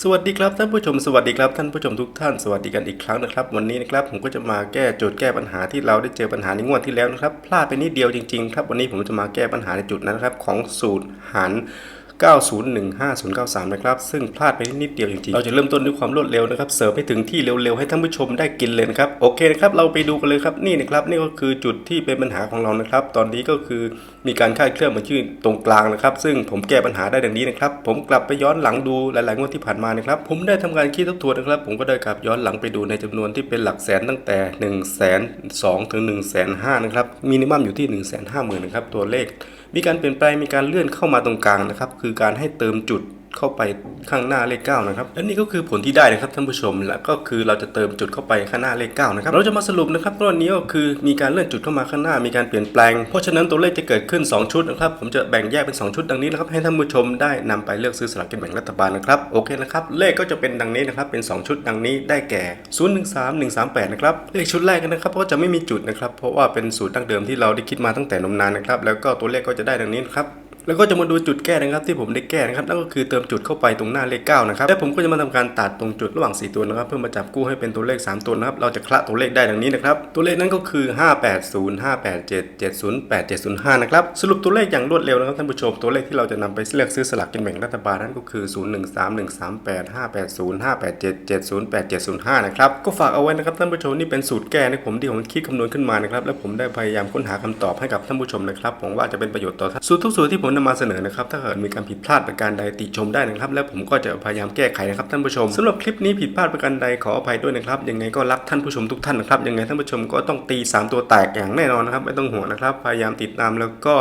สวัสดีครับท่านผู้ชมสวัสดีครับท่านผู้ชมทุกท่านสวัสดีกันอีกครั้งนะครับ วันนี้นะครับผมก็จะมาแก้โจทย์แก้ปัญหาที่เราได้เจอปัญหาในงวดที่แล้วนะครับพลาดไปนิดเดียวจริงๆครับวันนี้ผมจะมาแก้ปัญหาในจุดนั้นครับของสูตรหาร 9015093 นะครับ ซึ่งพลาดไปนิดเดียวจริงๆ เราจะเริ่มต้นด้วยความรวดเร็วนะครับ เสิร์ฟให้ถึงที่เร็วๆ ให้ท่านผู้ชมได้กินเลยนะครับ โอเคนะครับ เราไปดูกันเลยครับ นี่นะครับ นี่ก็คือจุดที่เป็นปัญหาของเรานะครับ ตอนนี้ก็คือมีการคาดเคลื่อนมาชื่อตรงกลางนะครับ ซึ่งผมแก้ปัญหาได้ดังนี้นะครับ ผมกลับไปย้อนหลังดูหลายๆงวดที่ผ่านมานะครับ ผมได้ทำการคิดทบทวนนะครับ ผมก็ได้กลับย้อนหลังไปดูในจำนวนที่เป็นหลักแสนตั้งแต่1นึ่งแสนสองถึง1นึ่งแสนห้านะครับ มินิมัมอยู่ที่1นึ่งแสนห้าหมื่นนะครับ ตัวเลข มีการเปลี่ยนแปลงมีการเลื่อนเข้ามาตรงกลางนะครับ คือการให้เติมจุด เข้าไปข้างหน้าเลข9นะครับและนี่ก็คือผลที่ได้นะครับท่านผู้ชม และก็คือเราจะเติมจุดเข้าไปข้างหน้าเลข9นะครับเราจะมาสรุปนะครับตัวนี้ก็คือมีการเลื่อนจุดเข้ามาข้างหน้ามีการเปลี่ยนแปลง เพราะฉะนั้นตัวเลขจะเกิดขึ้น 2 ชุดนะครับผมจะแบ่งแยกเป็น 2 ชุดดังนี้นะครับให้ท่านผู้ชมได้นำไปเลือกซื้อสลากกินแบ่งรัฐบาลนะครับโอเคนะครับเลขก็จะเป็นดังนี้นะครับเป็น 2 ชุดดังนี้ได้แก่ 0 1 3 1 3 8นะครับเลขชุดแรกนนะครับก็จะไม่มีจุดนะครับเพราะว่าเป็นสูตรดั้งเดิมที่เราได้คิดมาตั้งแต่นมนานนะครับแล้วก็ตัวเลขก็จะได้ดังนี้นะครับ แล้วก็จะมาดูจุดแก้นะครับที่ผมได้แก้นะครับนั่นก็คือเติมจุดเข้าไปตรงหน้าเลข9นะครับและผมก็จะมาทำการตัดตรงจุดระหว่าง4ตัวนะครับ เพื่อมาจับกู้ให้เป็นตัวเลข 3 ตัวนะครับเราจะคละตัวเลขได้ดังนี้นะครับตัวเลขนั้นก็คือ 580 587 708 705นะครับสรุปตัวเลขอย่างรวดเร็วนะครับท่านผู้ชมตัวเลขที่เราจะนำไปเลือกซื้อสลากกินแบ่งรัฐบาลนั่นก็คือ 013138 580 587 708 705นะครับก็ฝากเอาไว้นะครับท่านผู้ชมนี่เป็นสูตรแก้นะผมที่ผมคิดคำนวณขึ้นมานะครับและผมได้พยายามค้นหาคำตอบให้กับท่านผู้ชมนะครับผมว่าจะเป็นประโยชน์ต่อท่านสูตรทุกสูตรที่ผมนำมาเสนอนะครับ ถ้าเกิดมีการผิดพลาดประการใดติชมได้นะครับ และผมก็จะพยายามแก้ไขนะครับท่านผู้ชมสำหรับคลิปนี้ผิดพลาดประการใดขออภัยด้วยนะครับ ยังไงก็รักท่านผู้ชมทุกท่านนะครับ ยังไงท่านผู้ชมก็ต้องตี 3 ตัวแตกอย่างแน่นอนนะครับไม่ต้องห่วงนะครับ พยายามติดตามแล้วก็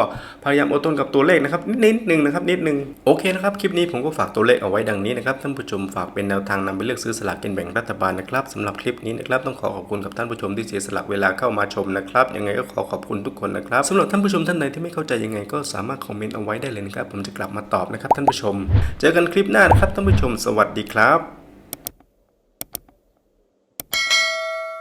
พยายามอดทนกับตัวเลขนะครับนิดนึงนะครับนิดนึงโอเคนะครับคลิปนี้ผมก็ฝากตัวเลขเอาไว้ดังนี้นะครับท่านผู้ชมฝากเป็นแนวทางนำไปเลือกซื้อสลากกินแบ่งรัฐบาลนะครับสำหรับคลิปนี้นะครับต้องขอขอบคุณกับท่านผู้ชมที่เสียสละเวลาเข้ามาชมนะครับยังไงก็ขอขอบคุณทุกคนนะครับสำหรับท่านผู้ชมท่านใดที่ไม่เข้าใจยังไงก็สามารถคอมเมนต์เอาไว้ได้เลยนะครับ ผมจะกลับมาตอบนะครับท่านผู้ชม เจอกันคลิปหน้านะครับท่านผู้ชม สวัสดีครับ